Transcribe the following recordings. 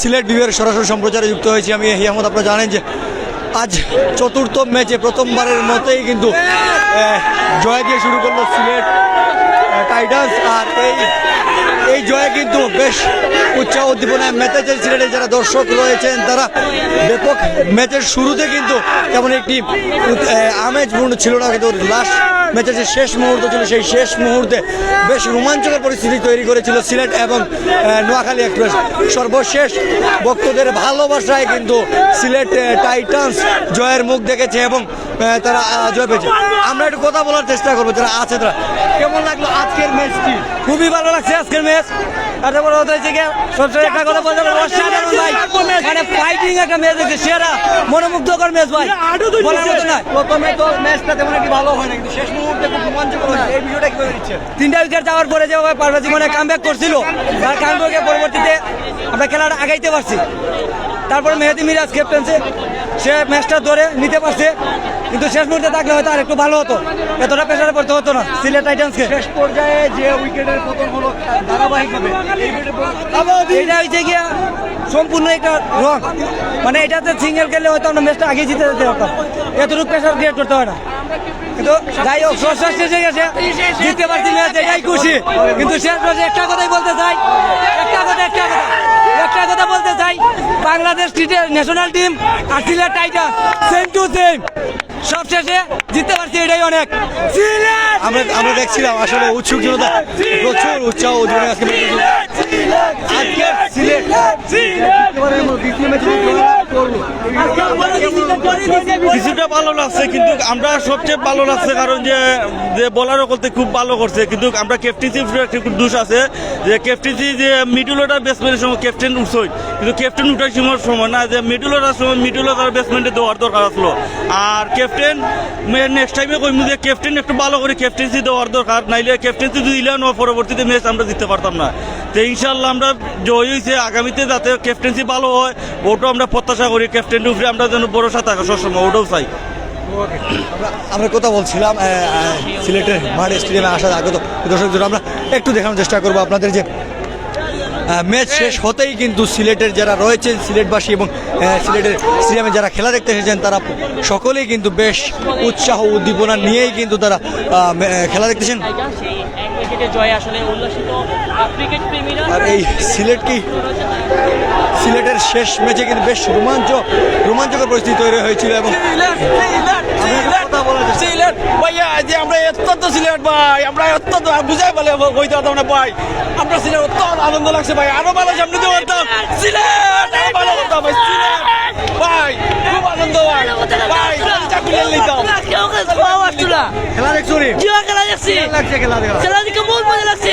সিলেট বিভাগের সরাসরি সম্প্রচারে যুক্ত হয়েছি আমি। এহি আহমদ, আপনারা জানেন যে আজ চতুর্থ ম্যাচে প্রথমবারের মতোই কিন্তু জয় দিয়ে শুরু করল সিলেট টাইটান্স। আর এই এই জয়ে কিন্তু বেশ উৎসাহ উদ্দীপনায় মেতেছে সিলেটের যারা দর্শক রয়েছেন তারা। ব্যাপক ম্যাচের শুরুতে কিন্তু তেমন একটি আমেজপূর্ণ ছিল না, কিন্তু লাস্ট ম্যাচের যে শেষ মুহূর্ত ছিল, সেই শেষ মুহূর্তে বেশ রোমাঞ্চকর পরিস্থিতি তৈরি করেছিল সিলেট এবং নোয়াখালী এক্সপ্রেস। সর্বশেষ ভক্তদের ভালোবাসায় কিন্তু সিলেট টাইটান্স জয়ের মুখ দেখেছে এবং তারা জয় পেয়েছে। আমরা একটু কথা বলার চেষ্টা করব যারা আছে তারা। কেমন লাগল আজকের ম্যাচটি? খুবই ভালো লাগছে আজকের ম্যাচ। হচ্ছে সবসময় একটা কথা বলতে পারব অসাধারণ ভাই। মানে ফাইটিং একটা ম্যাচ হয়েছে সেরা মনোমুগ্ধকর ম্যাচ ভাই। বলার মতো না প্রথমে তো ম্যাচটা তেমন একটি ভালো হয় না কিন্তু শেষ মুহূর্তে খুব রোমাঞ্চকর এই ভিডিওটা কীভাবে দিচ্ছেন? তিনটা উইকেট যাওয়ার পরে জীবনে কামব্যাক করছিল তার কামব্যাকের পরবর্তীতে আমরা খেলাটা আগাইতে পারছি। তারপরে মেহেদি মিরাজ ক্যাপ্টেন্সি সে ম্যাচটা ধরে নিতে পারছে। কিন্তু শেষ মুহূর্তে থাকলে হয়তো আর একটু ভালো হতো। এতটা প্রেশারে পড়তে হতো না। সিলেট টাইটান্সকে শেষ পর্যায়ে যে উইকেটের পতন হলো ধারাবাহিকভাবে এটা হচ্ছে গিয়া সম্পূর্ণ একটা রং মানে এটাতে সিঙ্গেল খেলে হয়তো আমরা ম্যাচটা আগে জিতে যেতে পারতাম। এতটুকু প্রেশার ক্রিয়েট করতে হয় না। কিন্তু যাই হোক সর্ষা শেষে গেছে। জিততে পারছি ম্যাচ এটাই খুশি। কিন্তু শেষ পর্যায়ে একটা কথাই বলতে চাই। একটা কথা একটা কথা। একটা কথা বলতে চাই। বাংলাদেশ ন্যাশনাল টিম আর সিলেট টাইটার সেম টু সেম শেষে জিততে পারছি এটাই অনেক। আমরা আমরা দেখছিলাম আসলে উৎসুক জনতা। প্রচুর উৎসাহ উদ্দীপনা আজকে আজকে সিলেট! কিছুটা ভালো লাগছে, কিন্তু আমরা সবচেয়ে ভালো লাগছে কারণ যে যে বলারও করতে খুব ভালো করছে, কিন্তু আমরা ক্যাপ্টেন্সি একটু দোষ আছে, যে ক্যাপ্টেন্সি যে মিডল অর্ডার ব্যাটসম্যানের সময় ক্যাপ্টেন উঠছই, কিন্তু ক্যাপ্টেন উঠার সময় সময় না, যে মিডল অর্ডার সময় মিডল অর্ডার ব্যাটসম্যানটা দেওয়ার দরকার আসলো। আর ক্যাপ্টেন নেক্সট টাইমে কইমু যে ক্যাপ্টেন একটু ভালো করে ক্যাপ্টেন্সি দেওয়ার দরকার, নাইলে ক্যাপ্টেন্সি যদি দিলে না পরবর্তীতে ম্যাচ আমরা জিততে পারতাম না। তো ইনশাল্লাহ আমরা জয় হয়েছে আগামীতে যাতে ক্যাপ্টেন্সি ভালো হয়, ওটাও আমরা প্রত্যাশা করি ক্যাপ্টেনের উপরে আমরা যেন ভরসা থাকে সবসময় ওটাও চাই। আমরা কথা বলছিলাম সিলেটের মাঠ স্টেডিয়ামে আসার আগত দর্শকদের আমরা একটু দেখানোর চেষ্টা করব আপনাদের যে ম্যাচ শেষ হতেই কিন্তু সিলেটের যারা রয়েছেন, সিলেটবাসী এবং সিলেটের স্টেডিয়ামে যারা খেলা দেখতে এসেছেন, তারা সকলেই কিন্তু বেশ উৎসাহ, উদ্দীপনা নিয়েই কিন্তু তারা খেলা দেখতেছেন। এক জয়ে আসলে উল্লাসিত ক্রিকেট প্রেমীরা। আর এই সিলেট কি? সিলেটের শেষ ম্যাচে কিন্তু বেশ রোমাঞ্চ রোমাঞ্চকর পরিস্থিতি তৈরি হয়েছিল এবং ভাইয়া যে আমরা অত্যন্ত সিলেট ভাই আমরা অত্যন্ত বুঝাই বলে পারতাম না ভাই। আমরা সিলেট অত্যন্ত আনন্দ লাগছে ভাই। আরও ভালো সামনে দিতে পারতাম সিলেট আরও ভালো করতাম ভাই সিলেট ভাই খুব আনন্দ ভাই ভাই। চাকরি নিতাম খেলা দেখছ রে খেলা দেখছি লাগছে খেলা দেখা খেলা দেখে বহুত মজা লাগছে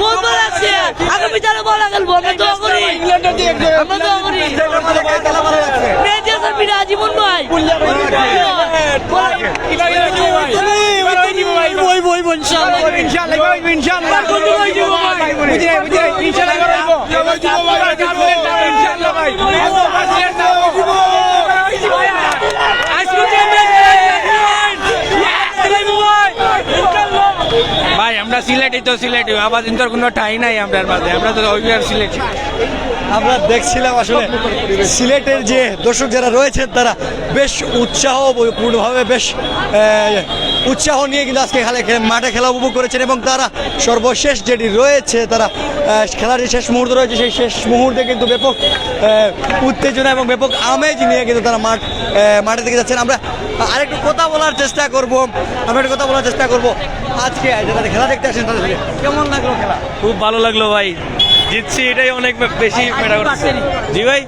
বহুত মজা লাগছে আগামী তারা বলা খেলব আমরা দোয়া করি আমরা দোয়া করি মেয়েদের বিনা জীবন ভাই বই বই বই ইনশাআল্লাহ ভাই আমরা সিলেটই তো সিলেটি, আবার কিন্তু কোনো ঠাই নাই আপনার মাঝে, আমরা তো ওইবার সিলেট। আমরা দেখছিলাম আসলে সিলেটের যে দর্শক যারা রয়েছেন, তারা বেশ উৎসাহ, পূর্ণভাবে বেশ উৎসাহ নিয়ে কিন্তু আজকে খেলা মাঠে খেলা উপভোগ করেছেন এবং তারা সর্বশেষ যেটি রয়েছে, তারা খেলার যে শেষ মুহূর্ত রয়েছে। সেই শেষ মুহূর্তে কিন্তু ব্যাপক উত্তেজনা এবং ব্যাপক আমেজ নিয়ে কিন্তু তারা মাঠ মাঠের দিকে যাচ্ছেন। আমরা আরেকটু কথা বলার চেষ্টা করব। আমরা একটু কথা বলার চেষ্টা করব। আজকে যারা খেলা দেখতে আসেন, তাদের কেমন লাগল খেলা? খুব ভালো লাগল ভাই। জিতছি এটাই অনেক বেশি মেটা করছে। জি ভাই?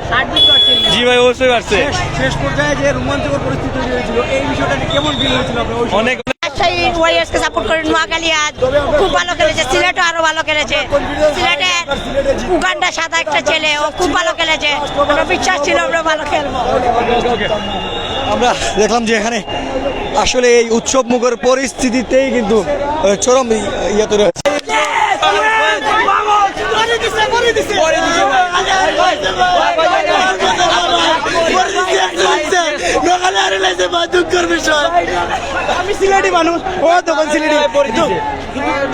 জি ভাই অবশ্যই পারছে। শেষ পর্যায়ে যে রোমাঞ্চকর পরিস্থিতি তৈরি হয়েছিল এই বিষয়টা নিয়ে কেমন ফিল হয়েছিল আপনার অনেক রাজশাহী ওয়ারিয়ার্সকে সাপোর্ট করে নোয়াখালী আজ খুব ভালো খেলেছে সিলেটও আরও ভালো খেলেছে। সিলেটে উগান্ডা সাদা একটা ছেলে ও খুব ভালো খেলেছে। আমরা বিশ্বাস ছিল আমরা ভালো খেলব। আমরা দেখলাম যে এখানে আসলে এই উৎসব মুখর পরিস্থিতিতেই কিন্তু চরম ইয়ে তৈরি হয়েছে আমি সিলেটি মানুষ। ও তখন সিলেটি।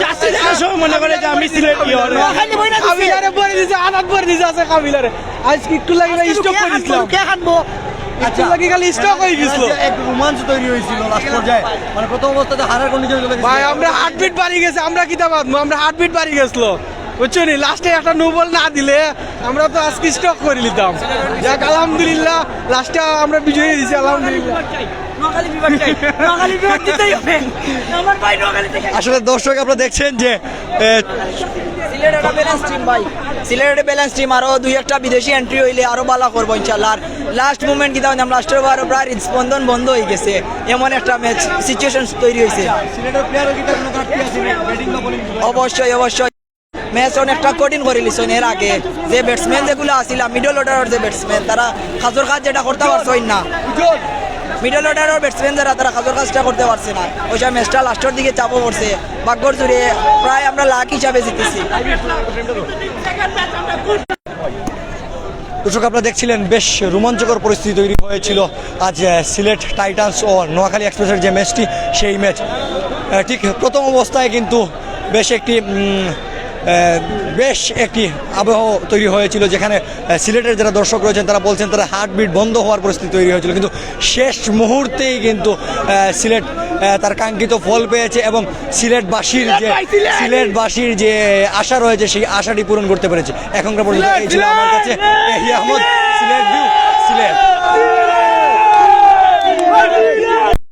যাচ্ছে দেখার সময় মনে করে যে আমি সিলেটি হলে কাবিলারে পরে দিছে। আনাত পরে দিছে আছে কাবিলারে আজ একটু লাগে স্টপ করে দিছিলাম। কে খানবো একটু লাগে খালি স্টপ হয়ে গেছিল আজকে এক রোমাঞ্চ তৈরি হয়েছিল লাস্ট পর্যায়ে। মানে প্রথম অবস্থাতে হারার কন্ডিশন চলে গেছিল ভাই আমরা হার্টবিট বাড়ি গেছে আমরা কি দাবাদ আমরা হার্টবিট বাড়ি গেছিল। বুঝছ নি লাস্টে একটা নোবল না দিলে আমরা তো আজকে স্টক করে নিতাম। যাক আলহামদুলিল্লাহ লাস্টে আমরা বিজয়ী হয়েছি আলহামদুলিল্লাহ। আসলে দর্শক আপনারা দেখছেন যে সিলেটের ব্যালেন্স টিম আরও দুই একটা বিদেশি এন্ট্রি হইলে আরও ভালো করব ইনশাল্লাহ আর লাস্ট মুভমেন্ট কি আমরা লাস্টের বার প্রায় স্পন্দন বন্ধ হয়ে গেছে। এমন একটা ম্যাচ সিচুয়েশন তৈরি হয়েছে। বোলিং অবশ্যই অবশ্যই। ম্যাচ অনেকটা কঠিন করে লিছেন এর আগে। যে ব্যাটসম্যান যেগুলো আসিল মিডল অর্ডারের যে ব্যাটসম্যান তারা খাজর কাজ যেটা করতে পারছেন না। মিডল অর্ডারের ব্যাটসম্যান যারা, তারা খাজর কাজটা করতে পারছে না। ওই ওইসব ম্যাচটা লাস্টের দিকে চাপও পড়ছে। ভাগ্যর জুড়ে প্রায় আমরা লাখ হিসাবে জিতেছি। দর্শক, আপনারা দেখছিলেন, বেশ রোমাঞ্চকর পরিস্থিতি তৈরি হয়েছিল। আজ সিলেট টাইটান্স ও নোয়াখালী এক্সপ্রেসের যে ম্যাচটি, সেই ম্যাচ ঠিক প্রথম অবস্থায় কিন্তু বেশ একটি বেশ একটি আবহ তৈরি হয়েছিল যেখানে সিলেটের যারা দর্শক রয়েছেন তারা বলছেন তারা হার্টবিট বন্ধ হওয়ার পরিস্থিতি তৈরি হয়েছিল। কিন্তু শেষ মুহূর্তেই কিন্তু সিলেট তার কাঙ্ক্ষিত ফল পেয়েছে এবং সিলেটবাসীর যে সিলেটবাসীর যে আশা রয়েছে সেই আশাটি পূরণ করতে পেরেছে। এখনকার পর্যন্ত এই ছিল আমার কাছে আহমদ সিলেট! ভিউ সিলেট!